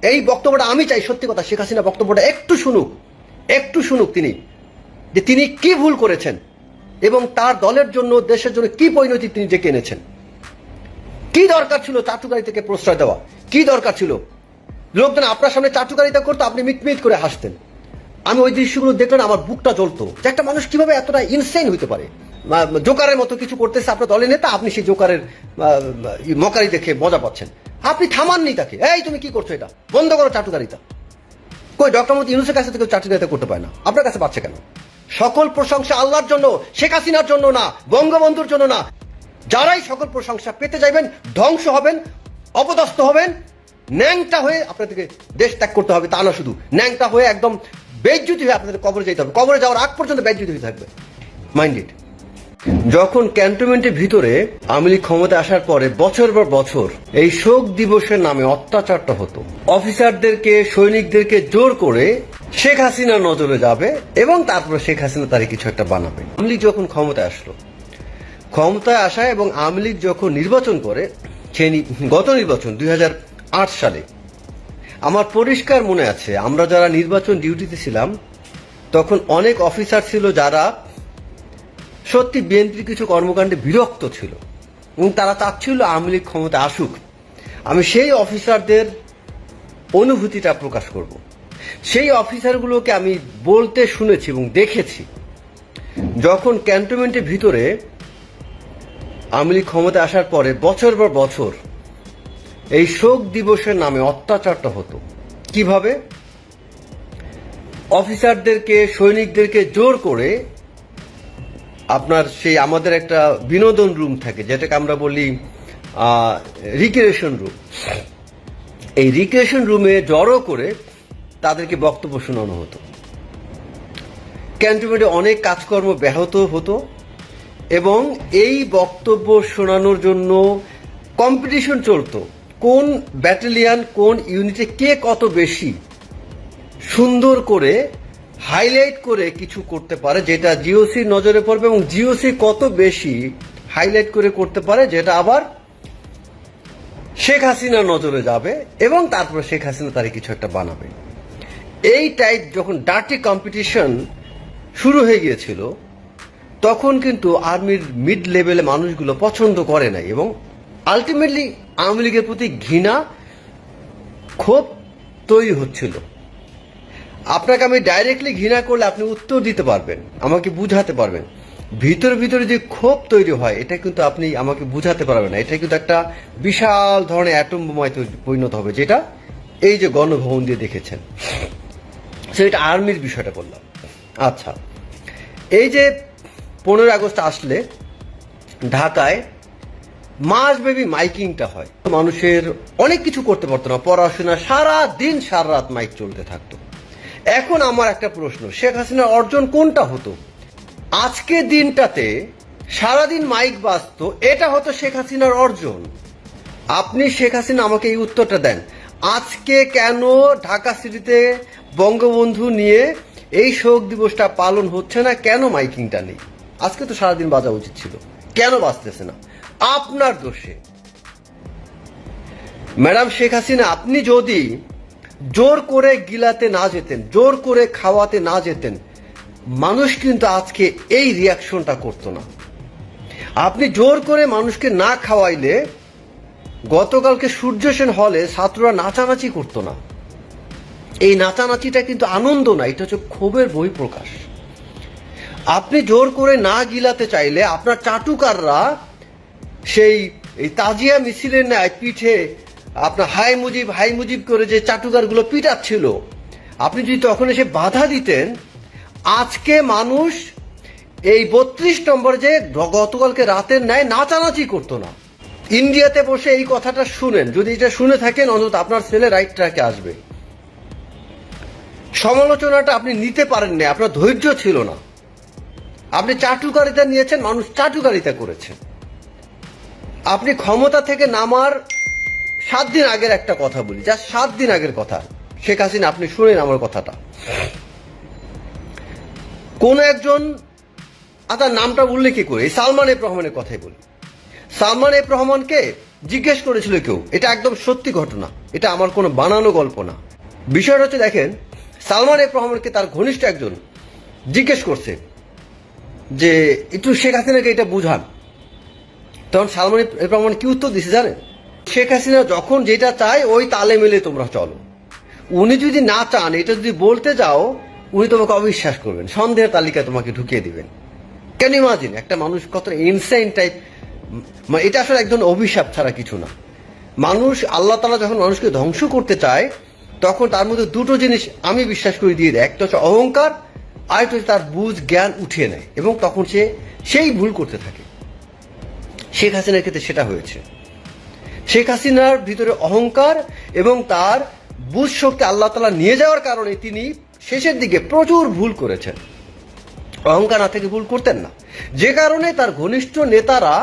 এই বক্তব্যটা আমি চাই, সত্যি কথা, শেখ হাসিনা বক্তব্যটা একটু শুনুক একটু শুনুক তিনি, যে তিনি কি ভুল করেছেন এবং তার দলের জন্য, দেশের জন্য কি পরিণতি তিনি ডেকে এনেছেন। কি দরকার ছিল চাটুকারি থেকে প্রশ্রয় দেওয়া? কি দরকার ছিল? লোকজন আপনার সামনে চাটুকারিতা করতো, আপনি মিটমিট করে হাসতেন। আমি ওই দৃশ্যগুলো দেখলেন, আমার বুকটা জ্বলতো। যে একটা মানুষ কীভাবে এতটা ইনসেন হইতে পারে? জোকারের মতো কিছু করতেছে আপনার দলের নেতা, আপনি সেই জোকারের মকারি দেখে মজা পাচ্ছেন। আপনি থামাননি তাকে। এই তুমি কি করছ এটা? বন্ধ করো চাটুকারিতা। কই ডক্টর মোহাম্মদ ইউনুসের কাছে থেকে চাটুকারিতা করতে পারে না। আপনার কাছে পাচ্ছে কেন? সকল প্রশংসা আল্লাহর জন্য, শেখ হাসিনার জন্য না, বঙ্গবন্ধুর জন্য না। যারাই সকল প্রশংসা পেতে যাইবেন, ধ্বংস হবেন, অপদস্থ হবেন, ন্যাংটা হয়ে আপনাদেরকে দেশ ত্যাগ করতে হবে, তা না শুধু। ন্যাংটা হয়ে একদম বেজ্জুতি হয়ে আপনাদের কবরে যেতে হবে। কবরে যাওয়ার আগ পর্যন্ত বেজ্জুতি হয়ে থাকবে। মাইন্ডেড যখন ক্যান্টনমেন্টের ভিতরে আওয়ামী ক্ষমতা আসার পরে বছর পর বছর এই শোক দিবসের নামে অত্যাচারটা হতো। অফিসারদেরকে, সৈনিকদেরকে জোর করে শেখ হাসিনা নজরে যাবে এবং তারপরে শেখ হাসিনা তারে কিছু একটা বানাবে। আওয়ামী যখন ক্ষমতায় আসলো, ক্ষমতায় আসা এবং আওয়ামী লীগ যখন নির্বাচন করে নি- গত নির্বাচন দুই হাজার আট সালে, আমার পরিষ্কার মনে আছে, আমরা যারা নির্বাচন ডিউটিতে ছিলাম, তখন অনেক অফিসার ছিল যারা সত্যি বিএনপির কিছু কর্মকাণ্ডে বিরক্ত ছিল এবং তারা চাচ্ছিল আওয়ামী লীগ ক্ষমতা আসুক। আমি সেই অফিসারদের অনুভূতিটা প্রকাশ করব। সেই অফিসারগুলোকে আমি বলতে শুনেছি এবং দেখেছি। যখন ক্যান্টনমেন্টের ভিতরে আওয়ামী লীগ ক্ষমতা আসার পরে বছর পর বছর এই শোক দিবসের নামে অত্যাচারটা হতো। কীভাবে? অফিসারদেরকে, সৈনিকদেরকে জোর করে আপনার সেই আমাদের একটা বিনোদন রুম থাকে, যেটাকে আমরা বলি রিক্রিয়েশন রুম এই রিক্রিয়েশন রুমে জড়ো করে তাদেরকে বক্তব্য শোনানো হতো। ক্যান্টনমেন্টে অনেক কাজকর্ম ব্যাহত হতো এবং এই বক্তব্য শোনানোর জন্য কম্পিটিশন চলতো, কোন ব্যাটালিয়ান কোন ইউনিটে কে কত বেশি সুন্দর করে হাইলাইট করে কিছু করতে পারে, যেটা জিওসির নজরে পড়বে এবং জিওসি কত বেশি হাইলাইট করে করতে পারে, যেটা আবার শেখ হাসিনার নজরে যাবে এবং তারপরে শেখ হাসিনা তারে কিছু একটা বানাবে। এই টাইপ যখন ডার্টি কম্পিটিশন শুরু হয়ে গিয়েছিল, তখন কিন্তু আর্মির মিড লেভেলে মানুষগুলো পছন্দ করে নাই এবং আলটিমেটলি আওয়ামী লীগের প্রতি ঘৃণা ক্ষোভ তৈরি হচ্ছিল। আপনাকে আমি ডাইরেক্টলি ঘৃণা করলে আপনি উত্তর দিতে পারবেন, আমাকে বুঝাতে পারবেন। ভিতরে ভিতরে যে ক্ষোভ তৈরি হয়, এটা কিন্তু আপনি আমাকে বুঝাতে পারবেন না। এটা কিন্তু একটা বিশাল ধরনের অ্যাটম বোমায় পরিণত হবে, যেটা এই যে গণভবন দিয়ে দেখেছেন। সেটা আর্মির বিষয়টা বললাম। আচ্ছা এই যে পনেরোই আগস্ট আসলে ঢাকায় মাসব্যাপী মাইকিংটা হয়। মানুষের অনেক কিছু করতে পারতো না, পড়াশোনা সারা দিন সারা রাত মাইক চলতে থাকতো। এখন আমার একটা প্রশ্ন, শেখ হাসিনার অর্জন কোনটা হতো? আজকে দিনটাতে সারাদিন মাইক বাজতো, এটা হতো শেখ হাসিনার অর্জন। আপনি শেখ হাসিনা আমাকে এই উত্তরটা দেন। আজকে কেন ঢাকা সিটিতে বঙ্গবন্ধু নিয়ে এই শোক দিবসটা পালন হচ্ছে না, কেন মাইকিংটা নেই? আজকে তো সারাদিন বাজা উচিত ছিল। কেন বাজতেছে না? আপনার দোষে। ম্যাডাম, শেখ হাসিনা, আপনি যদি জোর করে গিলাতে না যেতেন, জোর করে খাওয়াতে না যেতেন। মানুষ কিন্তু আজকে এই রিয়াকশনটা করতো না। আপনি জোর করে মানুষকে না খাওয়াইলে গতকালকে সূর্য সেন হলে ছাত্ররা নাচানাচি করতো না। এই নাচানাচিটা কিন্তু আনন্দ না, এটা হচ্ছে ক্ষোভের বই প্রকাশ আপনি জোর করে না গিলাতে চাইলে আপনার চাটুকাররা সেই তাজিয়া মিছিলের ন্যায় পিঠে আপনার হাই মুজিব হাই মুজিব করে যে চাটুকারগুলো পিটাচ্ছিল, আপনি যদি তখন এসে বাধা দিতেন, আজকে মানুষ এই বত্রিশ নম্বর যে গতকালকে রাতের ন্যায় নাচানাচি করতো না। ইন্ডিয়াতে বসে এই কথাটা শুনেন। যদি এটা শুনে থাকেন, অন্তত আপনার ছেলে রাইট ট্র্যাকে আসবে। সমালোচনাটা আপনি নিতে পারেননি, আপনার ধৈর্য ছিল না। আপনি চাটুকারিতা নিয়েছেন, মানুষ চাটুকারিতা করেছে। আপনি ক্ষমতা থেকে নামার সাত দিন আগের একটা কথা বলি, যা সাত দিন আগের কথা। শেখ হাসিনা, আপনি শুনেন আমার কথাটা। কোন একজন, আর নামটা উল্লেখই করে? সালমান এফ রহমানের কথাই বলি। সালমান এফ রহমানকে জিজ্ঞেস করেছিল কেউ, এটা একদম সত্যি ঘটনা, এটা আমার কোনো বানানো গল্প না। বিষয়টা হচ্ছে, দেখেন, সালমান এফ রহমানকে তার ঘনিষ্ঠ একজন জিজ্ঞেস করছে যে, একটু শেখ হাসিনাকে এটা বুঝান। তখন সালমান এফ রহমান কি উত্তর দিছে জানেন? শেখ হাসিনা যখন যেটা চায়, ওই তালে মিলে তোমরা চলো। উনি যদি না চান, এটা যদি বলতে যাও, উনি তোমাকে অবিশ্বাস করবেন, সন্দেহের তালিকায় তোমাকে ঢুকিয়ে দিবেন। কেন ইমাজিন একটা মানুষ কত ইনসাইন টাইপ এটা আসলে একজন অভিশাপ ছাড়া কিছু না। মানুষ, আল্লাহ তালা যখন মানুষকে ধ্বংস করতে চায়, তখন তার মধ্যে দুটো জিনিস আমি বিশ্বাস করে দিয়ে দেয়। একটা হচ্ছে অহংকার, আর একটা তার বুঝ জ্ঞান উঠিয়ে নেয়। এবং তখন সে সেই ভুল করতে থাকে। শেখ হাসিনার ক্ষেত্রে সেটা হয়েছে। শেখ হাসিনার ভিতরে অহংকার এবং তার বুঝ শক্তি আল্লাহ তালা নিয়ে যাওয়ার কারণে তিনি শেষের দিকে প্রচুর ভুল করেছেন। অহংকার না থেকে ভুল করতেন না। যে কারণে তার ঘনিষ্ঠ নেতারা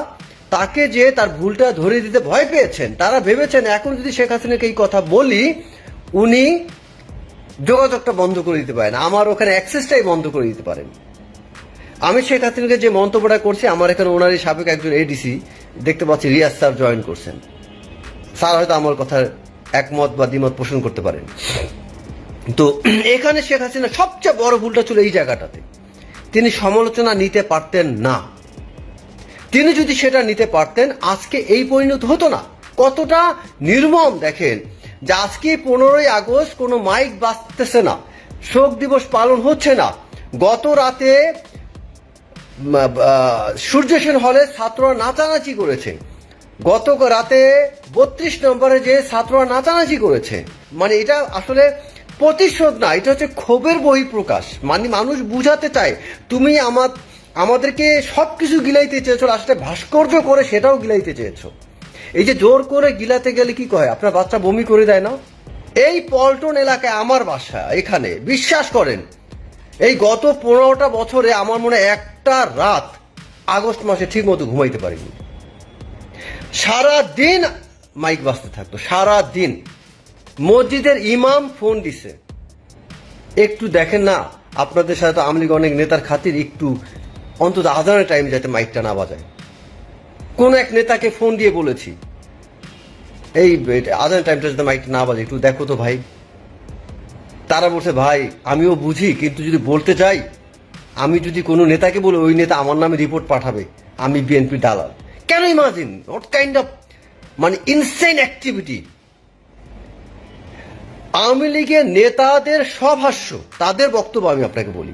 তাকে যে তার ভুলটা ধরে দিতে ভয় পেয়েছেন, তারা ভেবেছেন, এখন যদি শেখ হাসিনাকে এই কথা বলি, উনি যোগাযোগটা বন্ধ করে দিতে পারেন। আমার ওখানে অ্যাক্সেসটাই বন্ধ করে দিতে পারেন। আমি শেখ হাসিনাকে যে মন্তব্যটা করছি, আমার এখানে ওনারই সাবেক একজন এডিসি দেখতে পাচ্ছি, রিয়াজ স্যার জয়েন করছেন। স্যার হয়তো আমার কথার একমত বা দ্বিমত পোষণ করতে পারেন। তো এখানে শেখ হাসিনা সবচেয়ে বড় ভুলটা ছিল এই জায়গাটাতে। তিনি সমালোচনা নিতে পারতেন না। তিনি যদি সেটা নিতে পারতেন, আজকে এই পরিণত হতো না। কতটা নির্মম, দেখেন, যে আজকে পনেরোই আগস্ট কোনো মাইক বাঁচতেছে না, শোক দিবস পালন হচ্ছে না। গত রাতে সূর্য সেন হলে ছাত্ররা নাচানাচি করেছে। গত রাতে বত্রিশ নম্বরে যে ছাত্ররা নাচানাচি করেছে মানে এটা আসলে প্রতিশোধ না, এটা হচ্ছে ক্ষোভের বহিঃপ্রকাশ। মানে মানুষ বুঝাতে চায়, তুমি আমার, আমাদেরকে সব কিছু গিলাইতে চেয়েছো আসলে ভাস্কর্য করে সেটাও গিলাইতে চেয়েছো। এই যে জোর করে গিলাতে গেলে কি কয়? আপনার বাচ্চা বমি করে দেয় না? এই পল্টন এলাকায় আমার বাসা, এখানে, বিশ্বাস করেন, এই গত পনেরোটা বছরে আমার মনে একটা রাত আগস্ট মাসে ঠিক মতো ঘুমাইতে পারিনি। সারা দিন মাইক বাজতে থাকতো সারা দিন মসজিদের ইমাম ফোন দিছে। একটু দেখেন না, আপনাদের সাথে তো আওয়ামী লীগ অনেক নেতার খাতির, একটু অন্তত আজানের টাইম যাতে মাইকটা না বাজায়। কোন এক নেতাকে ফোন দিয়ে বলেছি, এই আজানের টাইমটা যাতে মাইকটা না বাজে একটু দেখো তো ভাই। তারা বলছে, ভাই, আমিও বুঝি, কিন্তু যদি বলতে চাই, আমি যদি কোনো নেতাকে বলে, ওই নেতা আমার নামে রিপোর্ট পাঠাবে, আমি বিএনপি দালাল। কেন ইমাজিন হোয়াট কাইন্ড অফ মানে ইনসেন অ্যাক্টিভিটি আওয়ামী লীগের নেতাদের সভাষ্য তাদের বক্তব্য আমি আপনাকে বলি।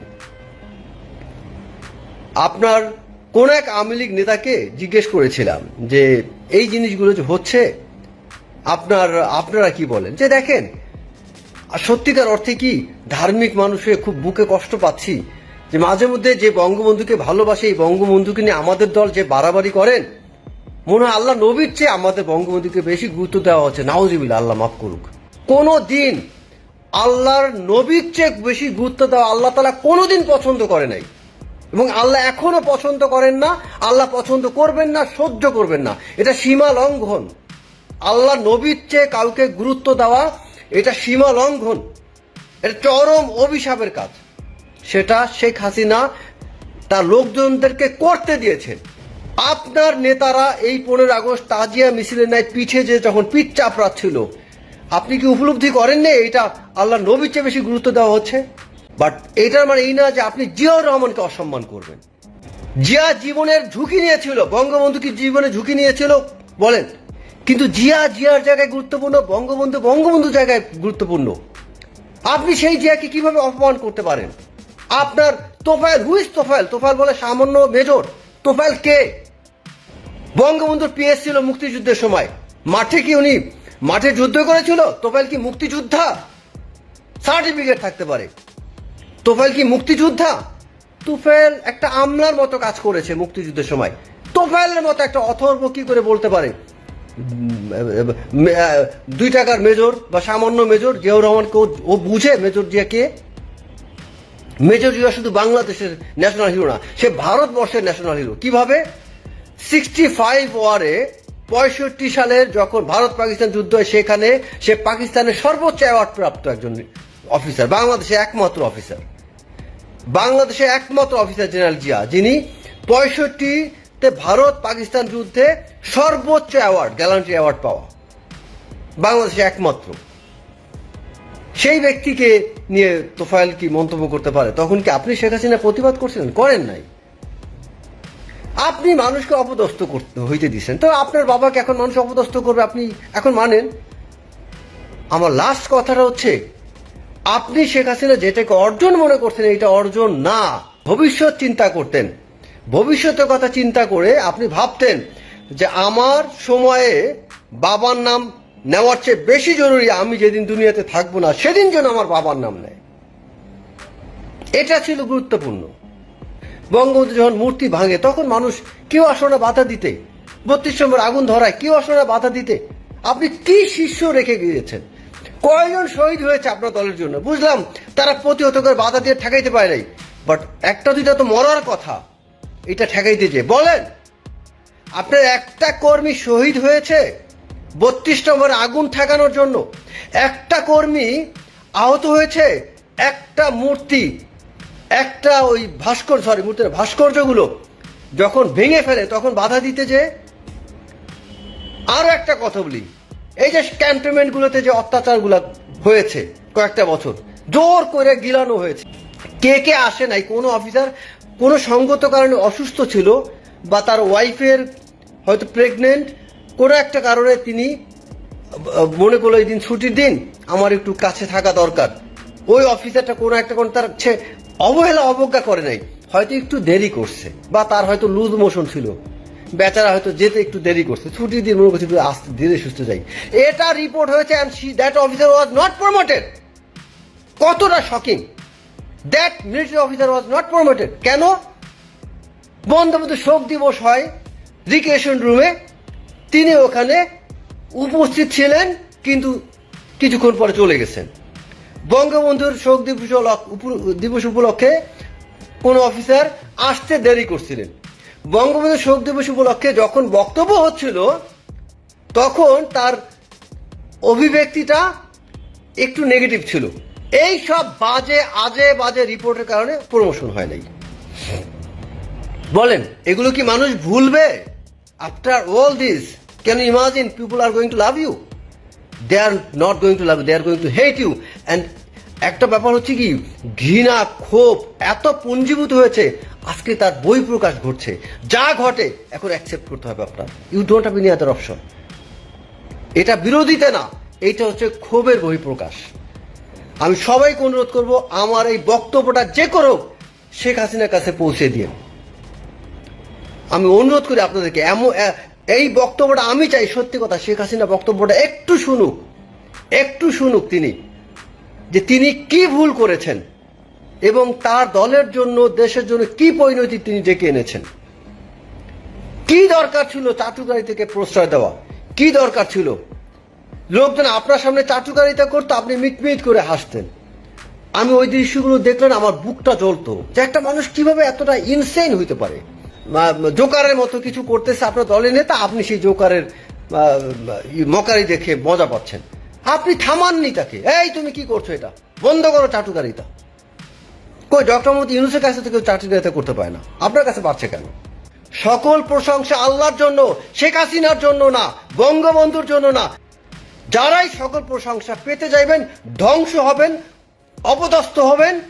আপনার কোন এক আওয়ামী লীগ নেতাকে জিজ্ঞেস করেছিলাম যে, এই জিনিসগুলো যে হচ্ছে, আপনার, আপনারা কি বলেন? যে দেখেন, সত্যিকার অর্থে কি, ধার্মিক মানুষে খুব বুকে কষ্ট পাচ্ছি যে মাঝে মধ্যে যে বঙ্গবন্ধুকে ভালোবাসে, এই বঙ্গবন্ধুকে নিয়ে আমাদের দল যে বাড়াবাড়ি করেন মনে হয় আল্লাহ নবীর চেয়ে আমাদের বঙ্গবন্ধুকে বেশি গুরুত্ব দেওয়া হচ্ছে। নাউজিবিল্লা আল্লাহ মাফ করুক। কোনো দিন আল্লাহর নবীর চেয়ে বেশি গুরুত্ব দেওয়া আল্লাহ তালা কোনোদিন পছন্দ করে নাই। এবং আল্লাহ এখনও পছন্দ করেন না, আল্লাহ পছন্দ করবেন না, সহ্য করবেন না। এটা সীমা লঙ্ঘন। আল্লাহ নবীর চেয়ে কাউকে গুরুত্ব দেওয়া, এটা সীমা লঙ্ঘন। এটা চরম অভিশাপের কাজ। সেটা শেখ হাসিনা তার লোকজনদেরকে করতে দিয়েছেন। আপনার নেতারা এই পনেরো আগস্ট তাজিয়া মিছিলের নাই পিঠে যে যখন পিঠ চাপড়াচ্ছিল, আপনি কি উপলব্ধি করেন করেননি এটা আল্লাহ নবীর চেয়ে বেশি গুরুত্ব দেওয়া হচ্ছে? বাট এটার মানে এই না যে আপনি জিয়াউর রহমানকে অসম্মান করবেন। জিয়া জীবনের ঝুঁকি নিয়েছিল, বঙ্গবন্ধু কি জীবনে ঝুঁকি নিয়েছিল? বলেন। কিন্তু জিয়া জিয়ার জায়গায় গুরুত্বপূর্ণ, বঙ্গবন্ধু বঙ্গবন্ধু জায়গায় গুরুত্বপূর্ণ। আপনি সেই জিয়াকে কীভাবে অপমান করতে পারেন? আপনার তোফায়েল হুইস তোফায়েল? তোফায়েল বলে সামান্য মেজর। তোফায়েল কে? বঙ্গবন্ধুর পিএস ছিল মুক্তিযুদ্ধের সময়। মাঠে কি উনি মাঠে যুদ্ধ করেছিল? তোফায়েল কি মুক্তিযোদ্ধা? সার্টিফিকেট থাকতে পারে। তোফায়েল কি মুক্তিযোদ্ধা? তুফেল একটা আমলার মতো কাজ করেছে মুক্তিযুদ্ধের সময়। তোফায়েলের মতো একটা অথর্ব কি করে বলতে পারে? দুই টাকার মেজর বা সামান্য মেজর জিয়াউর রহমানকে ও বুঝে মেজর জিয়া কে? মেজর জিয়া শুধু বাংলাদেশের ন্যাশনাল হিরো না, সে ভারতবর্ষের ন্যাশনাল হিরো কীভাবে? সিক্সটি ফাইভ ওয়ারে পঁয়ষট্টি সালের যখন ভারত পাকিস্তান যুদ্ধ হয়, সেখানে সে পাকিস্তানের সর্বোচ্চ অ্যাওয়ার্ড প্রাপ্ত একজন অফিসার বাংলাদেশে একমাত্র অফিসার। বাংলাদেশের একমাত্র অফিসার জেনারেল জিয়া, যিনি পঁয়ষট্টি তে ভারত পাকিস্তান যুদ্ধে সর্বোচ্চ অ্যাওয়ার্ড গ্যালান্ট্রি অ্যাওয়ার্ড পাওয়া। বাংলাদেশে একমাত্র। সেই ব্যক্তিকে নিয়ে তোফায়েল কি মন্তব্য করতে পারে? তখন কি আপনি শেখ হাসিনা প্রতিবাদ করছিলেন? করেন নাই। আপনি মানুষকে অপদস্থ করতে হইতে দিচ্ছেন তো আপনার বাবাকে এখন মানুষ অপদস্থ করবে, আপনি এখন মানেন? আমার লাস্ট কথাটা হচ্ছে, আপনি শেখ হাসিনা যেটাকে অর্জন মনে করছেন, এটা অর্জন না। ভবিষ্যৎ চিন্তা করতেন। ভবিষ্যতের কথা চিন্তা করে আপনি ভাবতেন যে আমার সময়ে বাবার নাম নেওয়ার চেয়ে বেশি জরুরি আমি যেদিন দুনিয়াতে থাকব না, সেদিন যেন আমার বাবার নাম নেয়। এটা ছিল গুরুত্বপূর্ণ। বঙ্গবন্ধু যখন মূর্তি ভাঙে, তখন মানুষ কেউ আসো না বাধা দিতে। বত্রিশ নম্বর আগুন ধরায় কেউ আসো না বাধা দিতে। আপনি কি শিষ্য রেখে গিয়েছেন? কয়জন শহীদ হয়েছে আপনার দলের জন্য? বুঝলাম, তারা প্রতিহত করে বাধা দিয়ে ঠেকাইতে পারে নাই। বাট একটা দুইটা তো মরার কথা, এটা ঠেকাইতে যে। বলেন, আপনার একটা কর্মী শহীদ হয়েছে বত্রিশ নম্বর আগুন ঠেকানোর জন্য। একটা কর্মী আহত হয়েছে, একটা মূর্তি একটা ওই ভাস্কর সরি মূর্তির ভাস্কর্যগুলো যখন ভেঙে ফেলে, তখন বাধা দিতে যে আরও একটা কথা বলি। এই যে ক্যান্টনমেন্টগুলোতে যে অত্যাচারগুলো হয়েছে কয়েকটা বছর, জোর করে গিলানো হয়েছে। কে কে আসে নাই, কোনো অফিসার কোনো সঙ্গত কারণে অসুস্থ ছিল বা তার ওয়াইফের হয়তো প্রেগনেন্ট কোনো একটা কারণে তিনি মনে করল এই দিন ছুটির দিন, আমার একটু কাছে থাকা দরকার। ওই অফিসারটা কোনো একটা কোনো তার ছে অবহেলা, অবজ্ঞা করে নাই। হয়তো একটু দেরি করছে বা তার হয়তো লুজ মোশন ছিল। বেচারা হয়তো যেতে একটু দেরি করছে। ছুটির দিন মনে করছে আস্তে ধীরে সুস্থ যাই। এটা রিপোর্ট হয়েছে and see that officer was not promoted কতটা shocking that military officer was not promoted কেন? বঙ্গবন্ধু শোক দিবস হয় রিক্রিয়েশন রুমে তিনি ওখানে উপস্থিত ছিলেন, কিন্তু কিছুক্ষণ পরে চলে গেছেন। বঙ্গবন্ধুর শোক দিবস দিবস উপলক্ষে কোন অফিসার আসতে দেরি করছিলেন। বঙ্গবন্ধু শোক দিবস উপলক্ষে যখন বক্তব্য হচ্ছিল, তখন তার অভিব্যক্তিটা একটু নেগেটিভ ছিল। এই সব বাজে, আজে বাজে রিপোর্টের কারণে প্রমোশন হয় নাই। বলেন, এগুলো কি মানুষ ভুলবে? After all this can imagine people are going to love you they are not going to love they are going to hate you and একটা ব্যাপার হচ্ছে কি, ঘৃণা, ক্ষোভ এত পুঞ্জীভূত হয়েছে, আজকে তার বই প্রকাশ ঘটছে। যা ঘটে, এখন অ্যাকসেপ্ট করতে হবে আপনার। You don't have any other option এটা বিরোধিতা না, এইটা হচ্ছে ক্ষোভের বহিঃপ্রকাশ। আমি সবাইকে অনুরোধ করব, আমার এই বক্তব্যটা যে করো শেখ হাসিনার কাছে পৌঁছে দিয়ে। আমি অনুরোধ করি আপনাদেরকে, এমন এই বক্তব্যটা আমি চাই, সত্যি কথা, শেখ হাসিনা বক্তব্যটা একটু শুনুক। একটু শুনুক তিনি। যে তিনি কি ভুল করেছেন এবং তার দলের জন্য, দেশের জন্য কি পরিণতি তিনি ডেকে এনেছেন? কি দরকার ছিল চাটুকারি থেকে প্রশ্রয় দেওয়া? কি দরকার ছিল? লোকজন আপনার সামনে চাটুকারিতা করতো, আপনি মিটমিট করে হাসতেন। আমি ওই দৃশ্যগুলো দেখলেন আমার বুকটা জ্বলতো। যে একটা মানুষ কীভাবে এতটা ইনসেন হইতে পারে? জোকারের মতো কিছু করতেছে আপনার দলের নেতা, আপনি সেই জোকারের মকারি দেখে মজা পাচ্ছেন। আপনি থামাননি তাকে। এই তুমি কি করছ এটা? বন্ধ করো চাটুকারিতা। কই, ডক্টর মোহাম্মদ ইউনুসের কাছে থেকে চাটুকারিতা করতে পারে না। আপনার কাছে পারছে কেন? সকল প্রশংসা আল্লাহর জন্য, শেখ হাসিনার জন্য না, বঙ্গবন্ধুর জন্য না। যারাই সকল প্রশংসা পেতে যাইবেন, ধ্বংস হবেন, অপদস্থ হবেন,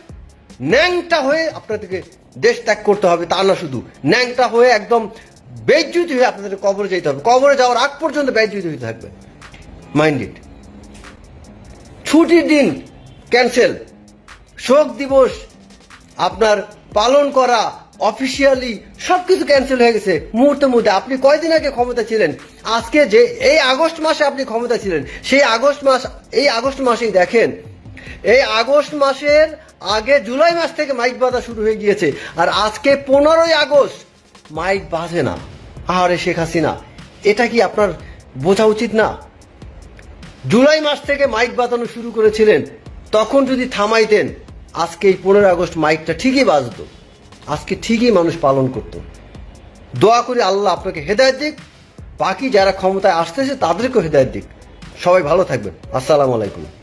ন্যাংটা হয়ে আপনাদেরকে দেশ ত্যাগ করতে হবে, তা না শুধু। ন্যাংটা হয়ে একদম বেজ্জুতি হয়ে আপনাদের কবরে যেতে হবে। কবরে যাওয়ার আগ পর্যন্ত বেজ্জুতি হয়ে থাকবে। Mind it. ছুটির দিন ক্যান্সেল। শোক দিবস আপনার পালন করা অফিসিয়ালি সব কিছু ক্যান্সেল হয়ে গেছে মুহূর্তের মধ্যে। আপনি কয়দিন আগে ক্ষমতা ছিলেন? আজকে যে এই আগস্ট মাসে আপনি ক্ষমতা ছিলেন, সেই আগস্ট মাস এই আগস্ট মাসেই দেখেন, এই আগস্ট মাসের আগে জুলাই মাস থেকে মাইক বাঁধা শুরু হয়ে গিয়েছে। আর আজকে পনেরোই আগস্ট মাইক বাজে না। আহারে শেখ হাসিনা, এটা কি আপনার বোঝা উচিত না? জুলাই মাস থেকে মাইক বাজানো শুরু করেছিলেন। তখন যদি থামাইতেন, আজকে এই পনেরো আগস্ট মাইকটা ঠিকই বাজত। আজকে ঠিকই মানুষ পালন করত। দোয়া করি আল্লাহ আপনাকে হেদায়ত দিক। বাকি যারা ক্ষমতায় আসতেছে তাদেরকেও হেদায়ত দিক। সবাই ভালো থাকবেন। আসসালামু আলাইকুম।